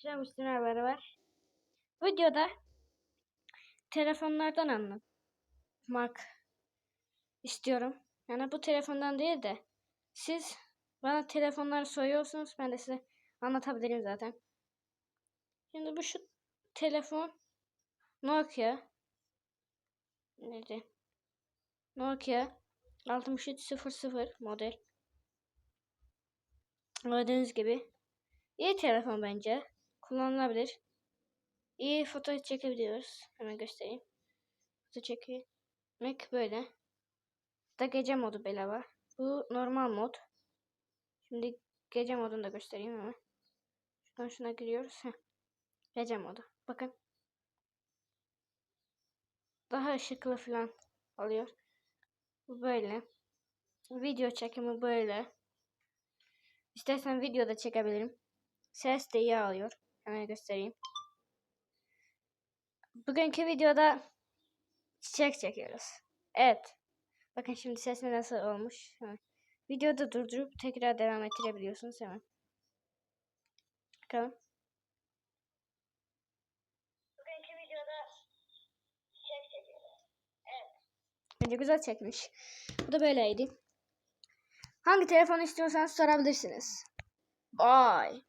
Akşam üstüne var. Videoda telefonlardan anlatmak istiyorum. Yani bu telefondan değil de siz bana telefonları soruyorsunuz. Ben de size anlatabilirim zaten. Şimdi bu şu telefon Nokia neydi? Nokia 6300 model. Gördüğünüz gibi iyi telefon bence. Kullanılabilir. İyi foto çekebiliyoruz. Hemen göstereyim. Foto çekmek böyle. Da gece modu var. Bu normal mod. Şimdi gece modunu da göstereyim hemen. Şuradan şuna giriyoruz. Heh. Gece modu. Bakın. Daha ışıklı falan oluyor. Bu böyle. Video çekimi böyle. İstersen video da çekebilirim. Ses de iyi alıyor. Hemen göstereyim. Bugünkü videoda çiçek çekiyoruz. Evet. Bakın şimdi ses nasıl olmuş. Hemen. Videoda durdurup tekrar devam ettirebiliyorsunuz hemen. Bakalım. Bugünkü videoda çiçek çekiyoruz. Evet. Bence güzel çekmiş. Bu da böyleydi. Hangi telefon istiyorsanız sorabilirsiniz. Bye.